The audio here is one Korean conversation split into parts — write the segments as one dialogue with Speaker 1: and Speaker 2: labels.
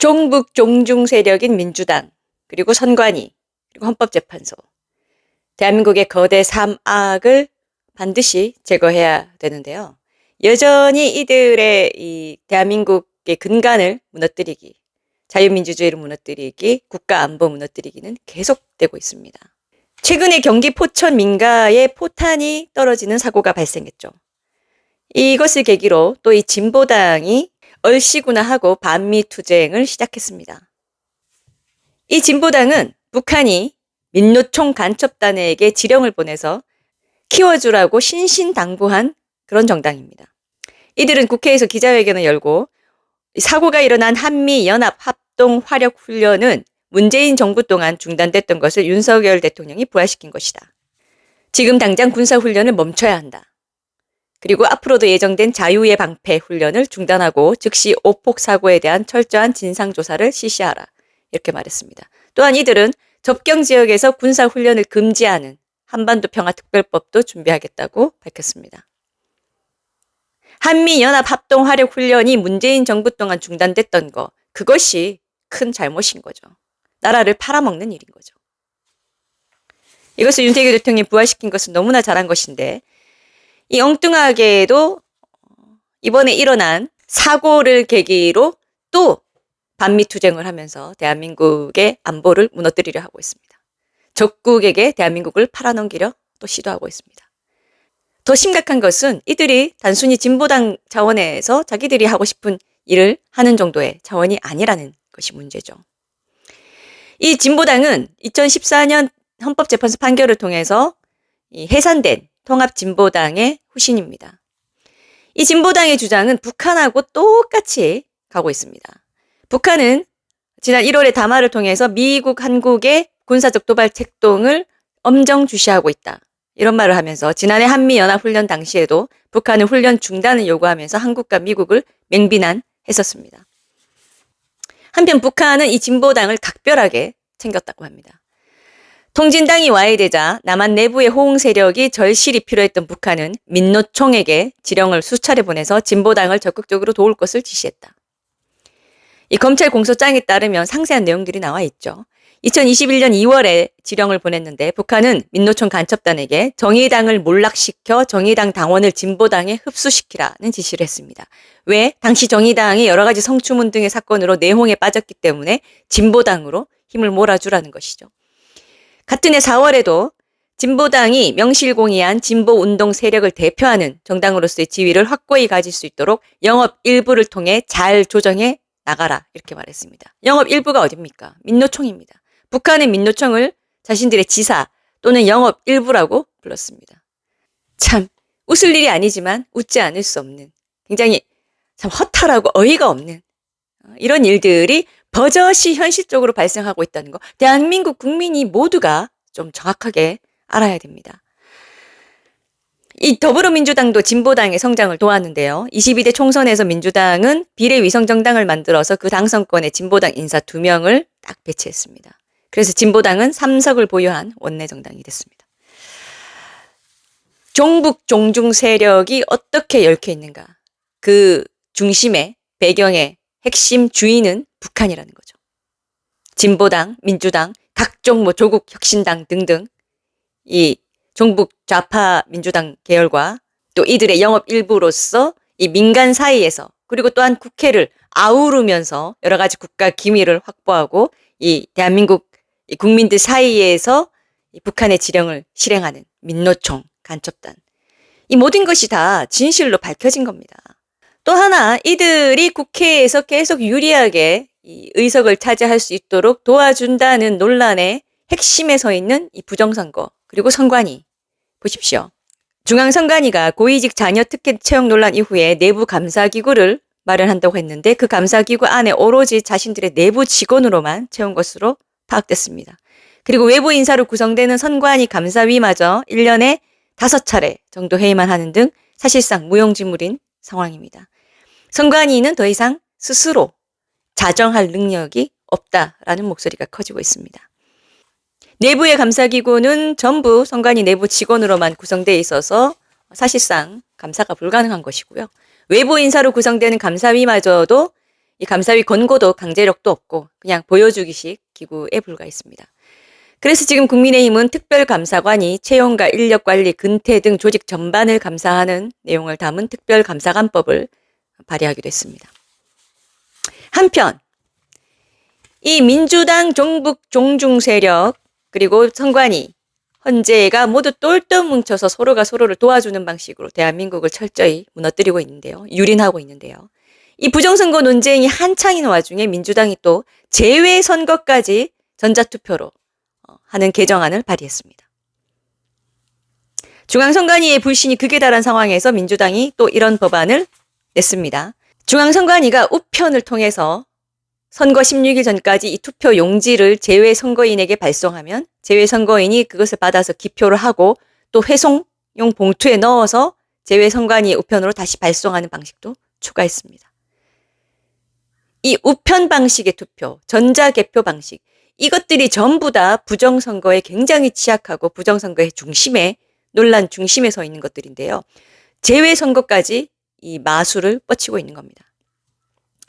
Speaker 1: 종북 종중 세력인 민주당, 그리고 선관위, 그리고 헌법재판소. 대한민국의 거대 삼악을 반드시 제거해야 되는데요. 여전히 이들의 이 대한민국의 근간을 무너뜨리기, 자유민주주의를 무너뜨리기, 국가 안보 무너뜨리기는 계속되고 있습니다. 최근에 경기 포천 민가에 포탄이 떨어지는 사고가 발생했죠. 이것을 계기로 또 이 진보당이 얼씨구나 하고 반미 투쟁을 시작했습니다. 이 진보당은 북한이 민노총 간첩단에게 지령을 보내서 키워주라고 신신당부한 그런 정당입니다. 이들은 국회에서 기자회견을 열고 사고가 일어난 한미 연합 합동 화력 훈련은 문재인 정부 동안 중단됐던 것을 윤석열 대통령이 부활시킨 것이다. 지금 당장 군사 훈련을 멈춰야 한다. 그리고 앞으로도 예정된 자유의 방패 훈련을 중단하고 즉시 오폭 사고에 대한 철저한 진상 조사를 실시하라. 이렇게 말했습니다. 또한 이들은 접경 지역에서 군사 훈련을 금지하는 한반도 평화 특별법도 준비하겠다고 밝혔습니다. 한미 연합 합동 화력 훈련이 문재인 정부 동안 중단됐던 거 그것이 큰 잘못인 거죠. 나라를 팔아먹는 일인 거죠. 이것을 윤석열 대통령이 부활시킨 것은 너무나 잘한 것인데 이 엉뚱하게도 이번에 일어난 사고를 계기로 또 반미 투쟁을 하면서 대한민국의 안보를 무너뜨리려 하고 있습니다. 적국에게 대한민국을 팔아넘기려 또 시도하고 있습니다. 더 심각한 것은 이들이 단순히 진보당 차원에서 자기들이 하고 싶은 일을 하는 정도의 차원이 아니라는 것이 문제죠. 이 진보당은 2014년 헌법재판소 판결을 통해서 해산된 통합진보당의 후신입니다. 이 진보당의 주장은 북한하고 똑같이 가고 있습니다. 북한은 지난 1월에 담화를 통해서 미국, 한국의 군사적 도발 책동을 엄정 주시하고 있다. 이런 말을 하면서 지난해 한미연합훈련 당시에도 북한은 훈련 중단을 요구하면서 한국과 미국을 맹비난했었습니다. 한편 북한은 이 진보당을 각별하게 챙겼다고 합니다. 통진당이 와해되자 남한 내부의 호응 세력이 절실히 필요했던 북한은 민노총에게 지령을 수차례 보내서 진보당을 적극적으로 도울 것을 지시했다. 이 검찰 공소장에 따르면 상세한 내용들이 나와 있죠. 2021년 2월에 지령을 보냈는데 북한은 민노총 간첩단에게 정의당을 몰락시켜 정의당 당원을 진보당에 흡수시키라는 지시를 했습니다. 왜? 당시 정의당이 여러 가지 성추문 등의 사건으로 내홍에 빠졌기 때문에 진보당으로 힘을 몰아주라는 것이죠. 같은 해 4월에도 진보당이 명실공히한 진보 운동 세력을 대표하는 정당으로서의 지위를 확고히 가질 수 있도록 영업 일부를 통해 잘 조정해 나가라 이렇게 말했습니다. 영업 일부가 어딥니까? 민노총입니다. 북한은 민노총을 자신들의 지사 또는 영업 일부라고 불렀습니다. 참 웃을 일이 아니지만 웃지 않을 수 없는 굉장히 참 허탈하고 어이가 없는 어, 이런 일들이 버젓이 현실적으로 발생하고 있다는 거 대한민국 국민이 모두가 좀 정확하게 알아야 됩니다. 이 더불어민주당도 진보당의 성장을 도왔는데요. 22대 총선에서 민주당은 비례위성정당을 만들어서 그 당선권에 진보당 인사 2명을 딱 배치했습니다. 그래서 진보당은 3석을 보유한 원내정당이 됐습니다. 종북 종중 세력이 어떻게 얽혀 있는가? 그 중심의 배경의 핵심 주인은 북한이라는 거죠. 진보당, 민주당, 각종 뭐 조국 혁신당 등등 이 종북 좌파 민주당 계열과 또 이들의 영업 일부로서 이 민간 사이에서 그리고 또한 국회를 아우르면서 여러 가지 국가 기밀을 확보하고 이 대한민국 국민들 사이에서 북한의 지령을 실행하는 민노총 간첩단 이 모든 것이 다 진실로 밝혀진 겁니다. 또 하나 이들이 국회에서 계속 유리하게 이 의석을 차지할 수 있도록 도와준다는 논란의 핵심에 서 있는 이 부정선거 그리고 선관위 보십시오. 중앙선관위가 고위직 자녀 특혜 채용 논란 이후에 내부 감사기구를 마련한다고 했는데 그 감사기구 안에 오로지 자신들의 내부 직원으로만 채운 것으로 파악됐습니다. 그리고 외부 인사로 구성되는 선관위 감사위마저 1년에 5차례 정도 회의만 하는 등 사실상 무용지물인 상황입니다. 선관위는 더 이상 스스로 자정할 능력이 없다라는 목소리가 커지고 있습니다. 내부의 감사기구는 전부 선관위 내부 직원으로만 구성되어 있어서 사실상 감사가 불가능한 것이고요. 외부 인사로 구성되는 감사위마저도 이 감사위 권고도 강제력도 없고 그냥 보여주기식 기구에 불과했습니다. 그래서 지금 국민의힘은 특별감사관이 채용과 인력관리, 근태 등 조직 전반을 감사하는 내용을 담은 특별감사관법을 발의하기도 했습니다. 한편 이 민주당 종북 종중 세력 그리고 선관위 헌재가 모두 똘똘 뭉쳐서 서로가 서로를 도와주는 방식으로 대한민국을 철저히 무너뜨리고 있는데요. 유린하고 있는데요. 이 부정선거 논쟁이 한창인 와중에 민주당이 또 재외선거까지 전자투표로 어, 하는 개정안을 발의했습니다. 중앙선관위의 불신이 극에 달한 상황에서 민주당이 또 이런 법안을 냈습니다. 중앙선관위가 우편을 통해서 선거 16일 전까지 이 투표 용지를 제외 선거인에게 발송하면 제외 선거인이 그것을 받아서 기표를 하고 또 회송용 봉투에 넣어서 제외 선관위 우편으로 다시 발송하는 방식도 추가했습니다. 이 우편 방식의 투표, 전자 개표 방식, 이것들이 전부 다 부정 선거에 굉장히 취약하고 부정 선거의 중심에, 논란 중심에 서 있는 것들인데요. 제외 선거까지 이 마술을 뻗치고 있는 겁니다.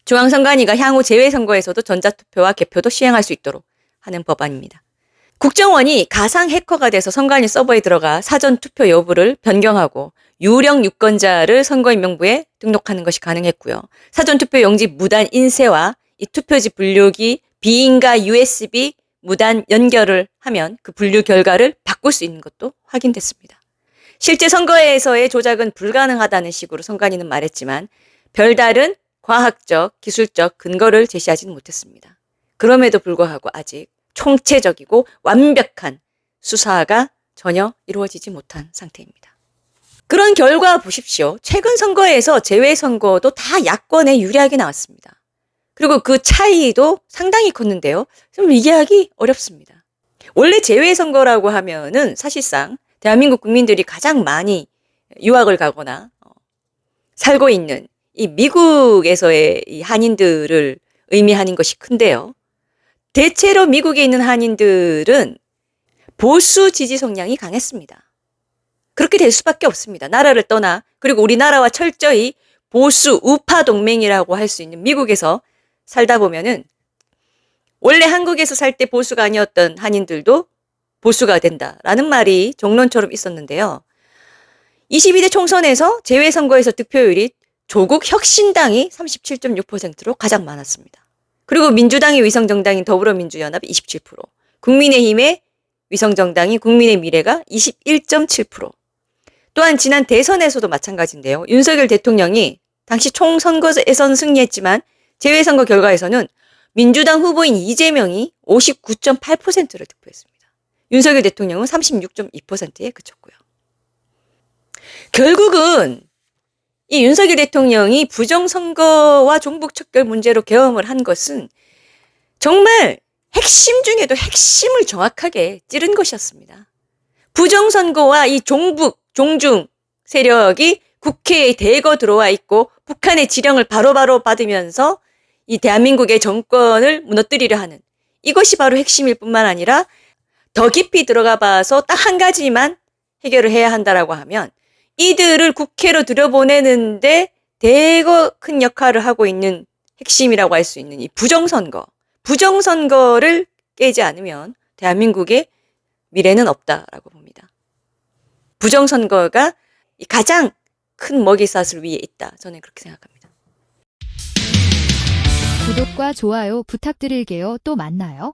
Speaker 1: 중앙선관위가 향후 재외선거에서도 전자투표와 개표도 시행할 수 있도록 하는 법안입니다. 국정원이 가상 해커가 돼서 선관위 서버에 들어가 사전 투표 여부를 변경하고 유령 유권자를 선거인 명부에 등록하는 것이 가능했고요. 사전 투표 용지 무단 인쇄와 이 투표지 분류기 비인가 USB 무단 연결을 하면 그 분류 결과를 바꿀 수 있는 것도 확인됐습니다. 실제 선거에서의 조작은 불가능하다는 식으로 선관위는 말했지만 별다른 과학적, 기술적 근거를 제시하지는 못했습니다. 그럼에도 불구하고 아직 총체적이고 완벽한 수사가 전혀 이루어지지 못한 상태입니다. 그런 결과 보십시오. 최근 선거에서 재외선거도 다 야권에 유리하게 나왔습니다. 그리고 그 차이도 상당히 컸는데요. 좀 이해하기 어렵습니다. 원래 재외선거라고 하면은 사실상 대한민국 국민들이 가장 많이 유학을 가거나 어, 살고 있는 이 미국에서의 이 한인들을 의미하는 것이 큰데요. 대체로 미국에 있는 한인들은 보수 지지 성향이 강했습니다. 그렇게 될 수밖에 없습니다. 나라를 떠나 그리고 우리나라와 철저히 보수 우파 동맹이라고 할 수 있는 미국에서 살다 보면은 원래 한국에서 살 때 보수가 아니었던 한인들도 보수가 된다라는 말이 종론처럼 있었는데요. 22대 총선에서 재외선거에서 득표율이 조국 혁신당이 37.6%로 가장 많았습니다. 그리고 민주당의 위성정당인 더불어민주연합이 27%, 국민의힘의 위성정당이 국민의 미래가 21.7%. 또한 지난 대선에서도 마찬가지인데요. 윤석열 대통령이 당시 총선거에선 승리했지만 재외선거 결과에서는 민주당 후보인 이재명이 59.8%를 득표했습니다. 윤석열 대통령은 36.2%에 그쳤고요. 결국은 이 윤석열 대통령이 부정선거와 종북 척결 문제로 계엄을 한 것은 정말 핵심 중에도 핵심을 정확하게 찌른 것이었습니다. 부정선거와 이 종북, 종중 세력이 국회에 대거 들어와 있고 북한의 지령을 바로바로 받으면서 이 대한민국의 정권을 무너뜨리려 하는 이것이 바로 핵심일 뿐만 아니라 더 깊이 들어가 봐서 딱 한 가지만 해결을 해야 한다라고 하면 이들을 국회로 들여보내는데 대거 큰 역할을 하고 있는 핵심이라고 할 수 있는 이 부정선거. 부정선거를 깨지 않으면 대한민국의 미래는 없다라고 봅니다. 부정선거가 이 가장 큰 먹이사슬 위에 있다. 저는 그렇게 생각합니다.
Speaker 2: 구독과 좋아요 부탁드릴게요. 또 만나요.